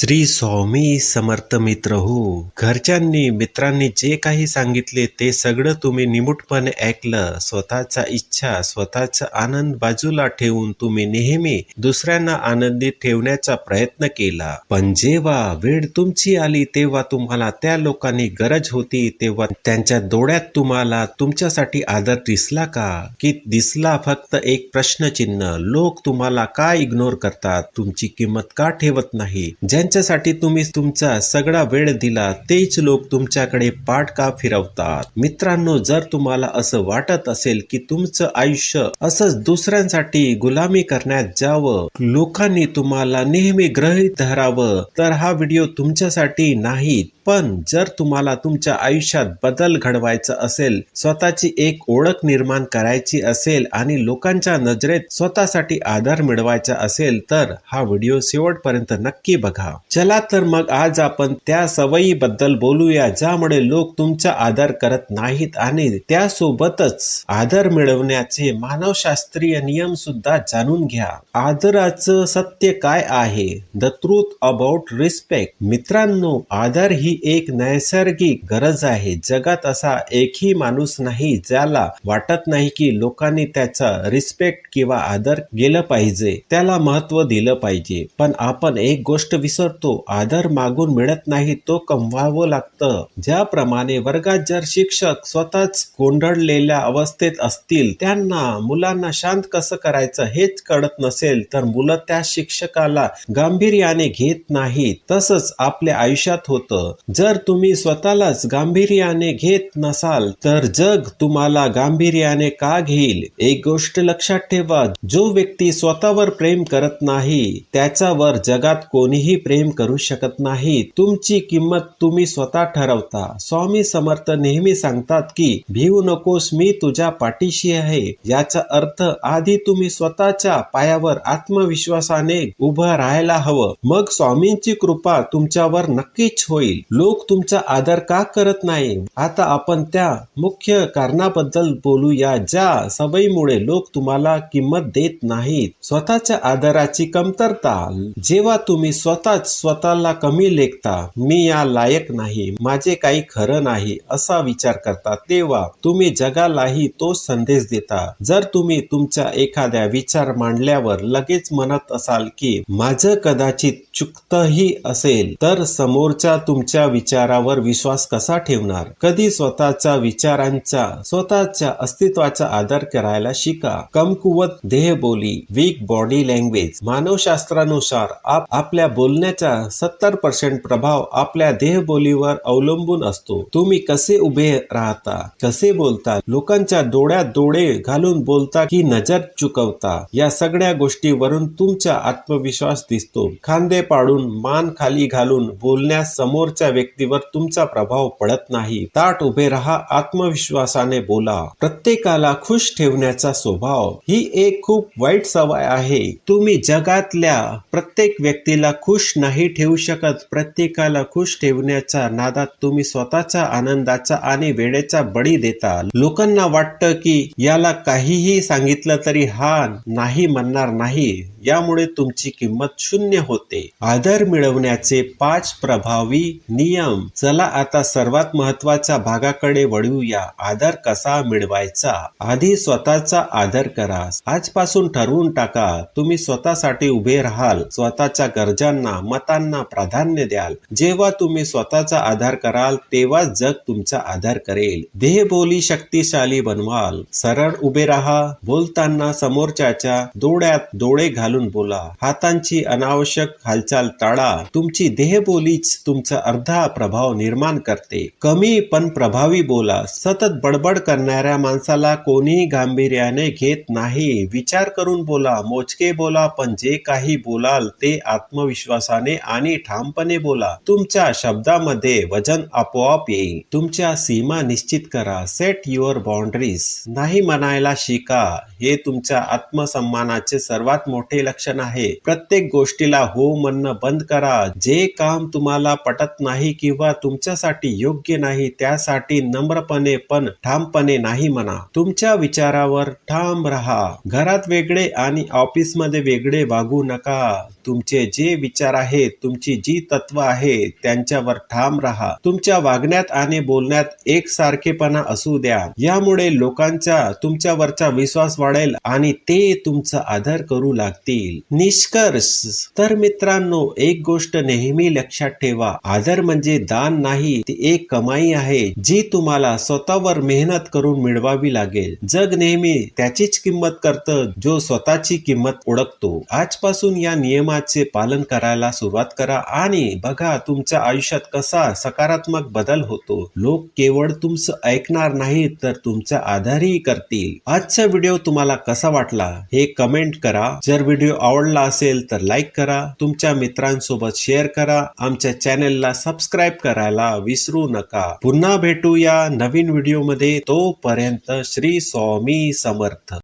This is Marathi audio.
श्री स्वामी समर्थ मित्र हो. घरच्यांनी मित्रांनी जे काही सांगितले ते सगळं तुम्ही निमूटपणे ऐकलं. स्वतःचा इच्छा स्वतःचा आनंद बाजूला ठेवून तुम्ही नेहमी दुसऱ्यांना आनंदी ठेवण्याचा प्रयत्न केला. पण जेव्हा वेळ तुमची आली तेव्हा तुम्हाला त्या लोकांनी गरज होती तेव्हा त्यांच्या डोळ्यात तुम्हाला तुमच्यासाठी आदर दिसला का? की दिसला फक्त एक प्रश्नचिन्ह. लोक तुम्हाला का इग्नोर करतात? तुमची किंमत का ठेवत नाही? ज्यांच्यासाठी तुम्ही तुमचा सगळा वेळ दिला तेच लोक तुमच्याकडे पाठ का फिरवतात? मित्रांनो जर तुम्हाला असं वाटत असेल की तुमचं आयुष्य असंच दुसऱ्यांसाठी गुलामी करण्यात जावं लोकांनी तुम्हाला नेहमी ग्रहित धरावं तर हा व्हिडिओ तुमच्यासाठी नाही पण जर तुम्हाला तुमच्या आयुष्यात बदल घडवायचा असेल स्वतःची एक ओळख निर्माण करायची असेल आणि लोकांच्या नजरेत स्वतःसाठी आधार मिळवायचा असेल तर हा व्हिडिओ शेवटपर्यंत नक्की बघा. चला तर मग आज आपण त्या सवयीबद्दल बोलूया ज्यामुळे लोक तुमचा आदर करत नाहीत आणि त्यासोबतच आदर मिळवण्याचे मानवशास्त्रीय नियम सुद्धा जाणून घ्या. आदराचं सत्य काय आहे? द ट्रूथ अबाउट रिस्पेक्ट मित्रांनो आदर ही एक नैसर्गिक गरज आहे. जगात असा एकही माणूस नाही ज्याला वाटत नाही की लोकांनी त्याचा रिस्पेक्ट किंवा आदर गेलं पाहिजे. त्याला महत्त्व दिलं पाहिजे. पण आपण एक गोष्ट विसरतो आदर मागून मिळत नाही तो कमवावं लागतं. ज्याप्रमाणे वर्गात जर शिक्षक स्वतःच गोंधळलेल्या अवस्थेत असतील त्यांना मुलांना शांत कसं करायचं हेच कळत नसेल तर मुलं त्या शिक्षकाला गांभीर्याने घेत नाहीत. तसंच आपल्या आयुष्यात होतं. जर तुम्ही स्वतःलाच गांभीर्याने घेत नसाल तर जग तुम्हाला गांभीर्याने का घेईल? एक गोष्ट लक्षात ठेवा जो व्यक्ती स्वतःवर प्रेम करत नाही त्याच्यावर जगात कोणीही प्रेम करू शकत नाही. तुमची किंमत तुम्ही स्वतः ठरवता. स्वामी समर्थ नेहमी सांगतात की भिवू नकोस मी तुझ्या पाठीशी आहे. याचा अर्थ आधी तुम्ही स्वतःच्या पायावर आत्मविश्वासाने उभं राहायला हवं. मग स्वामींची कृपा तुमच्यावर नक्कीच होईल. लोक तुमचा आदर का करत नाही? आता आपण त्या मुख्य कारणाबद्दल बोलूया ज्या सवयीमुळे लोक तुम्हाला किंमत देत नाहीत. स्वतःच्या आदराची कमतरता. जेव्हा तुम्ही स्वतःच स्वतःला कमी लेखता मी या लायक नाही माझे काही खरं नाही असा विचार करता तेव्हा तुम्ही जगालाही तो संदेश देता. जर तुम्ही तुमच्या एखाद्या विचार मांडल्यावर लगेच म्हणत असाल की माझं कदाचित चुकतही असेल तर समोरच्या तुमच्या विचारावर विश्वास कसा ठेवणार? कधी स्वतःच्या विचारांचा स्वतःच्या अस्तित्वाचा आदर करायला शिका. कमकुवत देहबोली वीक बॉडी लँग्वेज मानवशास्त्रानुसार आप आपल्या बोलण्याचा सत्तर पर्सेंट प्रभाव आपल्या देहबोलीवर अवलंबून असतो. तुम्ही कसे उभे राहता? कसे बोलता? लोकांच्या डोळ्यात डोळे घालून बोलता की नजर चुकवता? या सगळ्या गोष्टीवरून तुमचा आत्मविश्वास दिसतो. खांदे पाडून मान खाली घालून बोलण्यास समोरच्या व्यक्तीवर तुमचा प्रभाव पडत नाही. ताट उभे राहा आत्मविश्वासाने बोला. प्रत्येकाला खुश ठेवण्याचा स्वभाव ही एक खूप वाईट सवय आहे. तुम्ही जगातल्या प्रत्येक व्यक्तीला खुश नाही ठेवू शकत. प्रत्येकाला खुश ठेवण्याच्या नादात तुम्ही स्वतःच्या आनंदाचा आणि वेळेचा बळी देता लोकांना वाटतं की याला काहीही सांगितलं तरी हा नाही म्हणणार नाही. यामुळे तुमची किंमत शून्य होते. आदर मिळवण्याचे पाच प्रभावी नियम. चला आता सर्वात महत्त्वाच्या भागाकडे वळूया. आदर कसा मिळवायचा? आधी स्वतःचा आदर करा. आजपासून ठरवून टाका. तुम्ही स्वतःसाठी उभे राहाल. स्वतःच्या गरजांना मतांना प्राधान्य द्याल. जेव्हा तुम्ही स्वतःचा आधार कराल तेव्हा जग तुमचा आधार करेल. देह बोली शक्तिशाली बनवाल. सरळ उभे राहा. बोलताना समोरच्याच्या डोळ्यात डोळे घालून बोला. हातांची अनावश्यक हालचाल टाळा. तुमची देहबोलीच तुमचा अर्ध प्रभाव निर्माण करते. कमी पण प्रभावी बोला. सतत बडबड करणाऱ्या माणसाला कोणीही गांभीर्याने घेत नाही. विचार करून बोला मोजके बोला पण जे काही बोलाल ते आत्मविश्वासाने आणि ठामपणे बोला. तुमच्या शब्दामध्ये वजन आपोआप येईल. तुमच्या सीमा निश्चित करा. सेट युअर बाउंड्रीज नाही म्हणायला शिका. हे तुमच्या आत्मसन्मानाचे सर्वात मोठे लक्षण आहे. प्रत्येक गोष्टीला हो म्हणणं बंद करा. जे काम तुम्हाला पटत नाही किंवा तुमच्यासाठी योग्य नाही त्यासाठी नम्रपणे पण ठामपणे नाही म्हणा. तुमच्या विचारावर ठाम राहा. घरात वेगळे आणि ऑफिसमध्ये वेगळे वागू नका. तुमचे जे विचार आहेत तुमची जी तत्व आहे त्यांच्यावर ठाम राहा. तुमच्या वागण्यात आणि बोलण्यात एकसारखेपणा असू द्या. यामुळे लोकांचा तुमच्यावरचा विश्वास वाढेल आणि ते तुमचा आदर करू लागतील. निष्कर्ष. तर मित्रांनो एक गोष्ट नेहमी लक्षात ठेवा. आदर म्हणजे दान नाही ती एक कमाई आहे जी तुम्हाला स्वतःवर मेहनत करून मिळवावी लागेल. जग नेहमी त्याचीच किंमत करतं जो स्वतःची किंमत ओळखतो. आजपासून या नियमा नियमाचे पालन करायला सुरुवात करा आणि बघा तुमच्या आयुष्यात कसा सकारात्मक बदल होतो. लोक केवळ तुमचं ऐकणार नाहीत तर तुमचा आधारही करतील. आजचा व्हिडिओ तुम्हाला कसा वाटला हे कमेंट करा. जर व्हिडिओ आवडला असेल तर लाईक करा. तुमच्या मित्रांसोबत शेअर करा. आमच्या चॅनेलला सबस्क्राईब करायला विसरू नका. पुन्हा भेटूया नवीन व्हिडिओमध्ये. तोपर्यंत श्री स्वामी समर्थ.